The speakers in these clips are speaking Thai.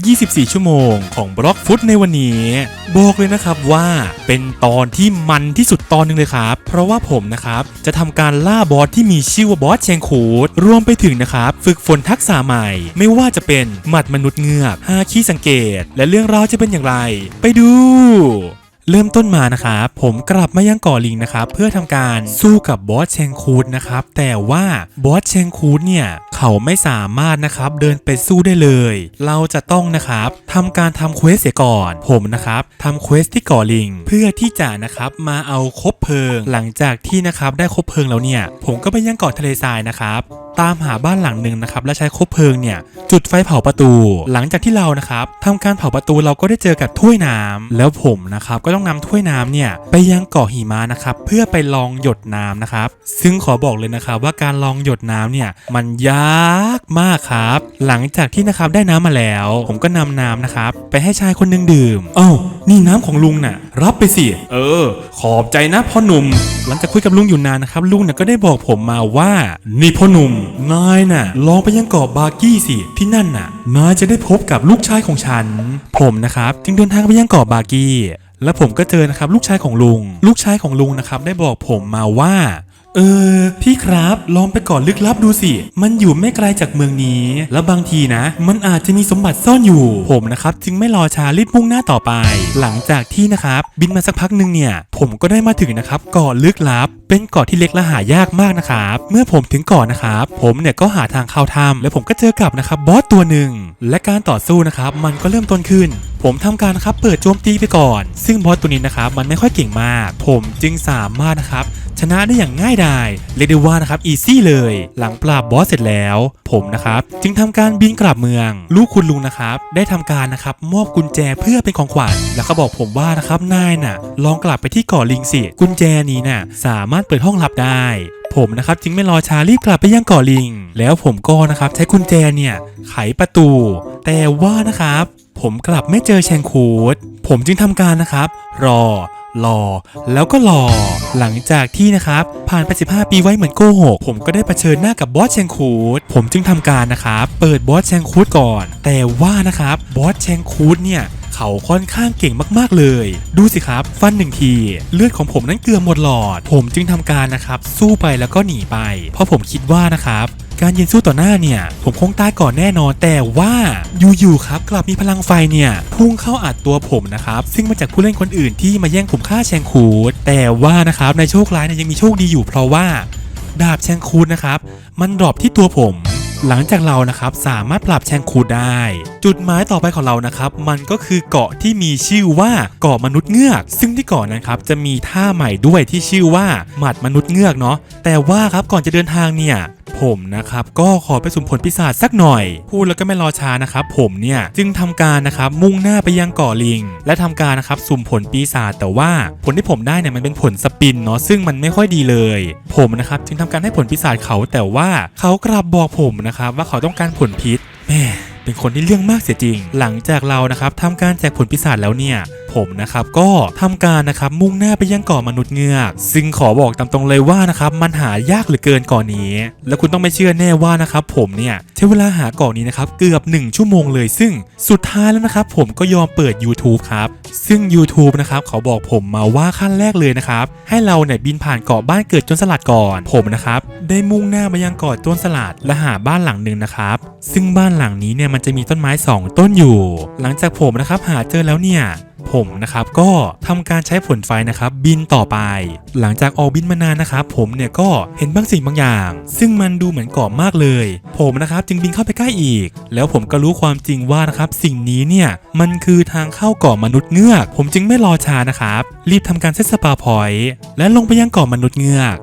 24 ชั่วโมงของบล็อกฟุตในวันนี้ บอกเลยนะครับว่าเป็นตอนที่มันที่สุดตอนหนึ่งเลยครับ เพราะว่าผมนะครับจะทำการล่าบอสที่มีชื่อว่าบอสเชงคูดรวมไปถึงนะครับ ฝึกฝนทักษะใหม่ ไม่ว่าจะเป็นหมัดมนุษย์เงือกฮาคีสังเกต และเรื่องราวจะเป็นอย่างไร ไปดู เริ่มต้นมานะครับผมกลับมายังเก่อลิงนะครับเพื่อทำการสู้กับบอสเชงคูดนะครับแต่ว่าบอสเชงคูดเนี่ยเขาไม่สามารถนะครับเดินไปสู้ได้เลย เราจะต้องนะครับทำการทำเควสเสียก่อนผมนะครับทำเควสที่เก่อลิง เพื่อที่จะนะครับมาเอาคบเพลิง หลังจากที่นะครับได้คบเพลิงแล้วเนี่ย ผมก็ไปยังเกาะทะเลทรายนะครับ ตามหาบ้านหลังหนึ่งนะครับและใช้คบเพลิงเนี่ยจุดไฟเผาประตู หลังจากที่เรานะครับทำการเผาประตูเราก็ได้เจอกับถ้วยน้ำแล้วผมนะครับก็ต้องนำถ้วยน้ำเนี่ยไปยังเกาะหิมะนะครับเพื่อไปลองหยดน้ำนะครับซึ่งขอบอกเลยนะครับว่าการลองหยดน้ำเนี่ยมันยากมากครับ หลังจากที่นะครับได้น้ำมาแล้ว ผมก็นำน้ำนะครับไปให้ชายคนหนึงดื่มอ้า นี่น้ำของลุงน่ะ รับไปสิ เออ ขอบใจนะพ่อหนุ่ม หลังจากคุยกับลุงอยู่นานนะครับ ลุงเนี่ยก็ได้บอกผมมาว่า นี่พ่อหนุ่ม นายน่ะ ลองไปยังเกาะบากี้สิ ที่นั่นน่ะ นายจะได้พบกับลูกชายของฉัน ผมนะครับ จึงเดินทางไปยังเกาะบากี้ แล้วผมก็เจอนะครับลูกชายของลุง ลูกชายของลุงนะครับได้บอกผมมาว่า เออ พี่ครับลองไปเก่อนลึกลับดูสิ มันอยู่ไม่ไกลจากเมืองนี้ แล้วบางทีนะ มันอาจจะมีสมบัติซ่อนอยู่ ผมนะครับจึงไม่รอช้ารีบมุ่งหน้าต่อไป หลังจากที่นะครับบินมาสักพักหนึ่งเนี่ย ผมก็ได้มาถึงนะครับเกาะลึกลับ เป็นเกาะที่เล็กและหายากมากนะครับ เมื่อผมถึงเกาะนะครับผมเนี่ยก็หาทางเข้าถ้ำแล้วผมก็เจอกับนะครับบอสตัวหนึ่ง และการต่อสู้นะครับมันก็เริ่มต้นขึ้น ผมทำการนะครับเปิดโจมตีไปก่อน ซึ่งบอสตัวนี้นะครับมันไม่ค่อยเก่งมาก ผมจึงสามารถนะครับชนะได้อย่างง่ายดายเรียกได้ว่านะครับอีซี่เลย หลังปราบบอสเสร็จแล้ว ผมนะครับจึงทำการบินกลับเมือง ลูกคุณลุงนะครับได้ทำการนะครับมอบกุญแจเพื่อเป็นของขวัญแล้วก็บอกผมว่านะครับนายน่ะ ลองกลับไปที่เกาะลิงสิกุญแจนี้น่ะสามารถเปิดห้องลับได้ ผมนะครับจึงไม่รอช้ารีบกลับไปยังเกาะลิง แล้วผมก็นะครับใช้กุญแจเนี่ยไขประตู แต่ว่านะครับ ผมกลับไม่เจอแชงคูดผมจึงทำการนะครับ รอรอแล้วก็รอ หลังจากที่นะครับ ผ่านไป 15 ปีไว้เหมือนโกหก ผมก็ได้เผชิญหน้ากับบอสแชงคูดผมจึงทำการนะครับ เปิดบอสแชงคูดก่อน แต่ว่านะครับบอสแชงคูดเนี่ย เขาค่อนข้างเก่งมากๆเลย ดูสิครับ ฟันหนึ่งที เลือดของผมนั้นเกลือหมดหลอด ผมจึงทำการนะครับ สู้ไปแล้วก็หนีไป เพราะผมคิดว่านะครับการยืนสู้ต่อหน้าเนี่ย ผมคงตายก่อนแน่นอนแต่ว่าอยู่ๆครับ กลับมีพลังไฟเนี่ย พุ่งเข้าอัดตัวผมนะครับ ซึ่งมาจากผู้เล่นคนอื่นที่มาแย่งผมฆ่าแชงคูดแต่ว่านะครับในโชคร้ายเนี่ยยังมีโชคดีอยู่เพราะว่า ดาบแชงคูดนะครับ มันดรอปที่ตัวผม หลังจากเรานะครับสามารถปรับแชงคูดได้ จุดหมายต่อไปของเรานะครับ มันก็คือเกาะที่มีชื่อว่าเกาะมนุษย์เงือก ซึ่งที่เกาะนั้นครับจะมีท่าใหม่ด้วยที่ชื่อว่าหมัดมนุษย์เงือกเนาะแต่ว่าครับก่อนจะเดินทางเนี่ยผมนะครับก็ขอไปสุ่มผลปีศาจสักหน่อย พูดแล้วก็ไม่รอช้านะครับผมเนี่ยจึงทำการนะครับมุ่งหน้าไปยังเกาะลิง และทำการนะครับสุ่มผลปีศาจแต่ว่าผลที่ผมได้เนี่ยมันเป็นผลสปินเนาะซึ่งมันไม่ค่อยดีเลย ผมนะครับจึงทำการให้ผลปีศาจเขาแต่ว่าเขากลับบอกผมนะครับว่าเขาต้องการผลพิษแม่เป็นคนที่เรื่องมากเสียจริง หลังจากเรานะครับทำการแจกผลปีศาจแล้วเนี่ย ผมนะครับก็ทำการนะครับมุ่งหน้าไปยังเกาะมนุษย์เงือก ซึ่งขอบอกตามตรงเลยว่านะครับมันหายากเหลือเกินเก่อนนี้ แล้วคุณต้องไม่เชื่อแน่ว่านะครับผมเนี่ยใช้เวลาหาเกาะนี้นะครับเกือบ 1 ชั่วโมงเลย ซึ่งสุดท้ายแล้วนะครับผมก็ยอมเปิด YouTube ครับ ซึ่ง YouTube นะครับเขาบอกผมมาว่าขั้นแรกเลยนะครับให้เราเนี่ยบินผ่านเกาะบ้านเกิดจนสลัดก่อน ผมนะครับได้มุ่งหน้ามายังเกาะต้นสลัดและหาบ้านหลังหนึ่งนะครับซึ่งบ้านหลังนี้เนี่ยมันจะมีต้นไม้ 2 ต้นอยู่ หลังจากผมนะครับหาเจอแล้วเนี่ย ผมนะครับก็ทำการใช้ผลไฟนะครับบินต่อไป หลังจากออกบินมานานนะครับผมเนี่ยก็เห็นบางสิ่งบางอย่าง ซึ่งมันดูเหมือนเกาะมากเลย ผมนะครับจึงบินเข้าไปใกล้อีก แล้วผมก็รู้ความจริงว่านะครับสิ่งนี้เนี่ยมันคือทางเข้าเกาะมนุษย์เงือก ผมจึงไม่รอช้านะครับรีบทำการเซตสปาพอยต์และลงไปยังเกาะมนุษย์เงือก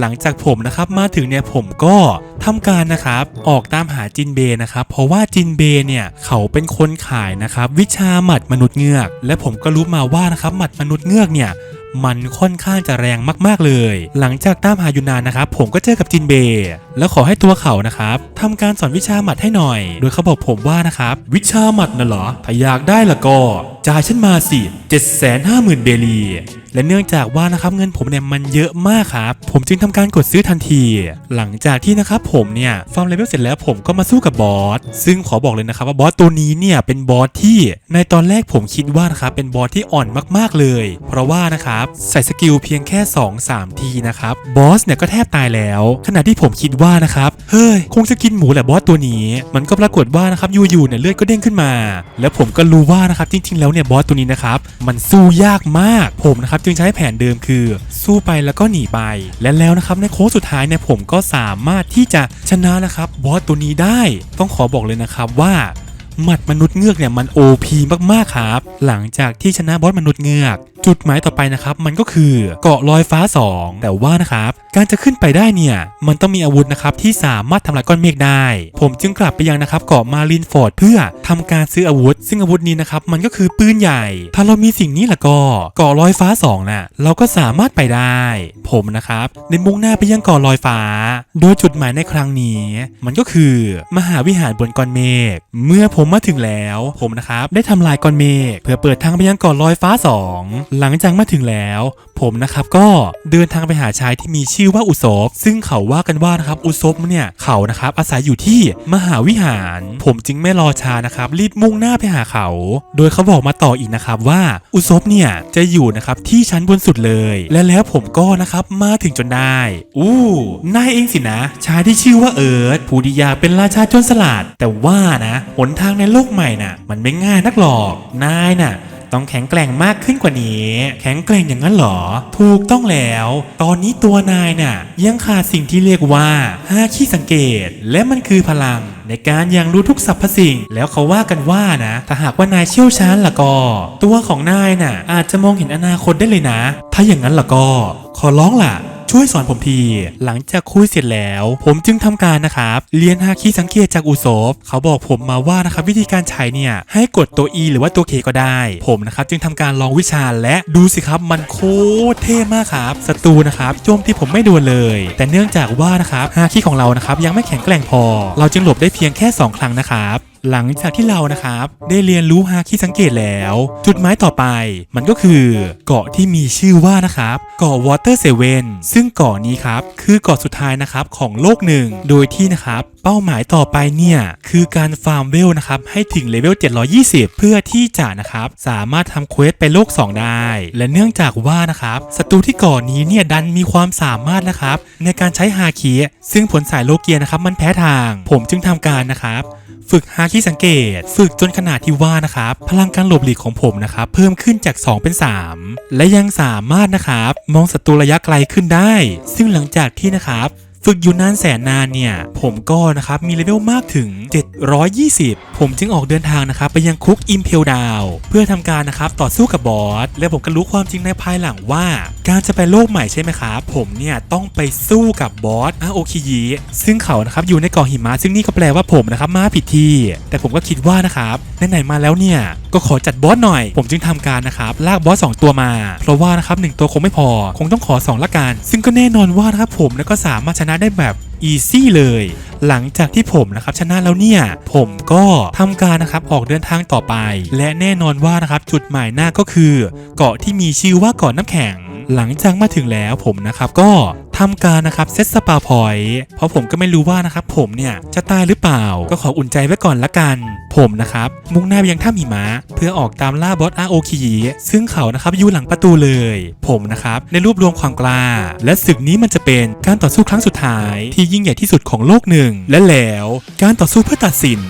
หลังจากผมนะครับมาถึงเนี่ยผมก็ทำการนะครับออกตามหาจินเบนะครับเพราะว่าจินเบเนี่ยเขาเป็นคนขายนะครับวิชาหมัดมนุษย์เงือก และผมก็รู้มาว่านะครับหมัดมนุษย์เงือกเนี่ยมันค่อนข้างจะแรงมากๆเลย หลังจากตามหาอยู่นานนะครับผมก็เจอกับจินเบ แล้วขอให้ตัวเขานะครับทำการสอนวิชาหมัดให้หน่อย โดยเขาบอกผมว่านะครับ วิชาหมัดน่ะเหรอ ถ้าอยากได้ละก็จ่ายฉันมาสิ750,000 เบลีและเนื่องจากว่านะครับเงินผมเนี่ยมันเยอะมากครับ ผมจึงทำการกดซื้อทันที หลังจากที่นะครับผมเนี่ยฟาร์มเลเวลเสร็จแล้วผมก็มาสู้กับบอส ซึ่งขอบอกเลยนะครับว่าบอสตัวนี้เนี่ยเป็นบอสที่ในตอนแรกผมคิดว่านะครับเป็นบอสที่อ่อนมากๆเลย เพราะว่านะครับใส่สกิลเพียงแค่ 2-3 ทีนะครับบอสเนี่ยก็แทบตายแล้ว ขณะที่ผมคิดว่า่านะครับเฮ้ยคงจะกินหมูแหละบอสตัวนี้ มันก็ปรากฏว่านะครับอยู่ๆเนี่ยเลือดก็เด้งขึ้นมา แล้วผมก็รู้ว่านะครับจริงๆแล้วเนี่ยบอสตัวนี้นะครับมันสู้ยากมากผมนะครับจึงใช้แผนเดิมคือ สู้ไปแล้วก็หนีไป และแล้วนะครับในโค้งสุดท้ายเนี่ยผมก็สามารถที่จะชนะนะครับบอสตัวนี้ได้ ต้องขอบอกเลยนะครับว่าหมัดมนุษย์เงือกเนี่ยมัน OP มากๆครับ หลังจากที่ชนะบอสมนุษย์เงือก จุดหมายต่อไปนะครับมันก็คือเกาะลอยฟ้า 2 แต่ว่านะครับการจะขึ้นไปได้เนี่ยมันต้องมีอาวุธนะครับที่สามารถทำลายก้อนเมฆได้ ผมจึงกลับไปยังนะครับเกาะมารินฟอร์ดเพื่อทำการซื้ออาวุธ ซึ่งอาวุธนี้นะครับมันก็คือปืนใหญ่ ถ้าเรามีสิ่งนี้ละก็เกาะลอยฟ้า2น่ะเราก็สามารถไปได้ ผมนะครับในมุ่งหน้าไปยังเกาะลอยฟ้า โดยจุดหมายในครั้งนี้ มันก็คือมหาวิหารบนก้อนเมฆเมื่อผมมาถึงแล้ว ผมนะครับได้ทำลายก้อนเมฆเพื่อเปิดทางไปยังเกาะลอยฟ้า 2หลังจากมาถึงแล้ว ผมนะครับก็เดินทางไปหาชายที่มีชื่อว่าอุศบซึ่งเขาว่ากันว่านะครับอุศบเนี่ยเขานะครับอาศัยอยู่ที่มหาวิหาร ผมจึงไม่รอช้านะครับรีบมุ่งหน้าไปหาเขา โดยเขาบอกมาต่ออีกนะครับว่าอุศบเนี่ยจะอยู่นะครับที่ชั้นบนสุดเลย และแล้วผมก็นะครับมาถึงจนได้ อู้นายเองสินะ ชายที่ชื่อว่าเอิร์ธผู้ที่อยากเป็นราชาโจรสลัดแต่ว่านะหนทางในโลกใหม่น่ะ มันไม่ง่ายนักหรอกนายน่ะ ต้องแข็งแกร่งมากขึ้นกว่านี้ แข็งแกร่งอย่างนั้นเหรอ ถูกต้องแล้ว ตอนนี้ตัวนายน่ะ ยังขาดสิ่งที่เรียกว่าห้าชี้สังเกต และมันคือพลัง ในการยังรู้ทุกสรรพสิ่ง แล้วเขาว่ากันว่านะ ถ้าหากว่านายเชี่ยวชาญล่ะก็ ตัวของนายน่ะ อาจจะมองเห็นอนาคตได้เลยนะ ถ้าอย่างนั้นล่ะก็ ขอร้องล่ะ ช่วยสอนผมที หลังจากคุยเสร็จแล้ว ผมจึงทำการนะครับเรียนฮาคิสังเกตจากอุโซฟเขาบอกผมมาว่านะครับวิธีการใช้เนี่ย ให้กดตัว E หรือว่าตัว K ก็ได้ ผมนะครับจึงทำการลองวิชาและดูสิครับมันโคตรเท่มากครับศัตรูนะครับโจมที่ผมไม่โดนเลย แต่เนื่องจากว่านะครับฮาคิของเรานะครับยังไม่แข็งแกร่งพอ เราจึงหลบได้เพียงแค่ 2 ครั้งนะครับ หลังจากที่เรานะครับ ได้เรียนรู้ฮาคิสังเกตแล้ว จุดหมายต่อไป มันก็คือ เกาะที่มีชื่อว่านะครับเกาะวอเตอร์เซเว่นซึ่งเกาะนี้ครับคือเกาะสุดท้ายนะครับของโลกหนึ่ง โดยที่นะครับเป้าหมายต่อไปเนี่ยคือการฟาร์มเวลนะครับให้ถึงเลเวล 720 เพื่อที่จะนะครับสามารถทำเควสไปโลก 2 ได้ และเนื่องจากว่านะครับศัตรูที่เกาะนี้เนี่ยดันมีความสามารถนะครับในการใช้ฮาคิซึ่งผลสายโลเกียนะครับมันแพ้ทาง ผมจึงทำการนะครับ ฝึกฮาคิสังเกต ฝึกจนขนาดที่ว่านะครับพลังการหลบหลีกของผมนะครับเพิ่มขึ้นจาก 2 เป็น 3 และยังสามารถนะครับมองศัตรูระยะไกลขึ้นได้ ซึ่งหลังจากที่นะครับฝึกอยู่นานแสนนานเนี่ย ผมก็นะครับมีเลเวลมากถึง 720 ผมจึงออกเดินทางนะครับไปยังคุกอิมเพลดาวเพื่อทำการนะครับต่อสู้กับบอสและผมก็รู้ความจริงในภายหลังว่า การจะไปโลกใหม่ใช่ไหมครับผมเนี่ยต้องไปสู้กับบอสอาโอคิยิซึ่งเขานะครับอยู่ในเกาะหิมะซึ่งนี่ก็แปลว่าผมนะครับมาผิดที่ แต่ผมก็คิดว่านะครับไหนๆมาแล้วเนี่ยก็ขอจัดบอสหน่อย ผมจึงทำการนะครับลากบอสสองตัวมา เพราะว่านะครับหนึ่งตัวคงไม่พอ คงต้องขอสองละกัน ซึ่งก็แน่นอนว่านะครับผมก็สามารถชนะได้แบบอีซี่เลย หลังจากที่ผมนะครับชนะแล้วเนี่ย ผมก็ทำการนะครับออกเดินทางต่อไป และแน่นอนว่านะครับจุดหมายหน้าก็คือ เกาะที่มีชื่อว่าเกาะน้ำแข็ง หลังจากมาถึงแล้วผมนะครับก็ทำการนะครับเซตสปาพอยต์เพราะผมก็ไม่รู้ว่านะครับผมเนี่ยจะตายหรือเปล่า ก็ขออุ่นใจไว้ก่อนละกัน ผมนะครับมุ่งหน้าไปยังถ้ำหิมะเพื่อออกตามล่าบอสอาโอคิซึ่งเขานะครับอยู่หลังประตูเลย ผมนะครับได้รวบรวมความกล้า และศึกนี้มันจะเป็นการต่อสู้ครั้งสุดท้ายที่ยิ่งใหญ่ที่สุดของโลกหนึ่ง และแล้วการต่อสู้เพื่อตัดสิน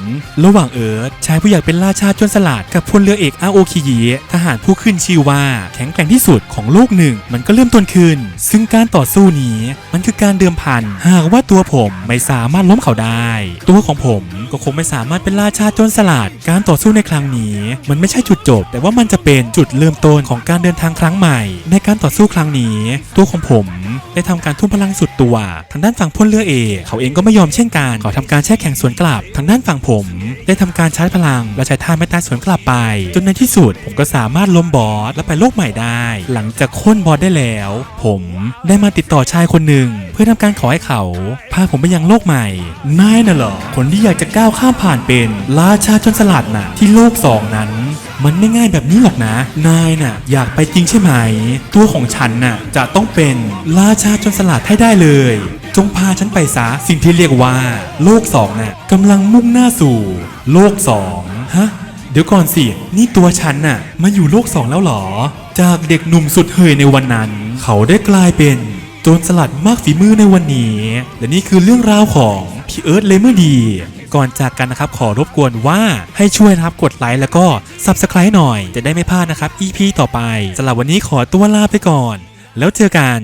ระหว่างเอิร์ธชายผู้อยากเป็นราชาจนสลัดกับพลเรือเอกอาโอคิยิทหารผู้ขึ้นชื่อว่าแข็งแกร่งที่สุดของโลกหนึ่งมันก็เริ่มต้นขึ้น ซึ่งการต่อสู้นี้มันคือการเดิมพัน หากว่าตัวผมไม่สามารถล้มเขาได้ ตัวของผมก็คงไม่สามารถเป็นราชาโจนสลัด การต่อสู้ในครั้งนี้ มันไม่ใช่จุดจบ แต่ว่ามันจะเป็นจุดเริ่มต้นของการเดินทางครั้งใหม่ ในการต่อสู้ครั้งนี้ ตัวของผมได้ทำการทุ่มพลังสุดตัว ทางด้านฝั่งพลเรือเอกเขาเองก็ไม่ยอมเช่นกันขอทำการแช่แข็งสวนกลับ ทางด้านฝั่งผม ได้ทำการชาร์จพลัง และใช้ท่าไม่ตายสวนกลับไป จนในที่สุดผมก็สามารถล้มบอสและไปโลกใหม่ได้ หลังจากโค่นบอสดได้แล้ว ผมได้มาติดต่อชายคนหนึ่ง เพื่อทำการขอให้เขา พาผมไปยังโลกใหม่นายน่ะเหรอคนที่อยากจะก้าวข้ามผ่านเป็นราชาจนสลัดน่ะที่โลกสองนั้นมันไม่ง่ายแบบนี้หรอกนะ นายน่ะ อยากไปจริงใช่ไหม ตัวของฉันน่ะ จะต้องเป็นราชาจนสลัดให้ได้เลย จงพาฉันไปซะสิ่งที่เรียกว่า โลกสองน่ะกำลังมุ่งหน้าสู่ โลกสองฮะ เดี๋ยวก่อนสิ นี่ตัวฉันน่ะ มาอยู่โลกสองแล้วเหรอ จากเด็กหนุ่มสุดเฮยในวันนั้น เขาได้กลายเป็นโจรสลัดมากฝีมือในวันนี้ และนี่คือเรื่องราวของพี่เอิร์ธเลเมอร์ดี ก่อนจากกันนะครับขอรบกวนว่าให้ช่วยนะครับกดไลค์แล้วก็ Subscribe หน่อยจะได้ไม่พลาดนะครับ EP ต่อไปสำหรับวันนี้ขอตัวลาไปก่อน แล้วเจอกัน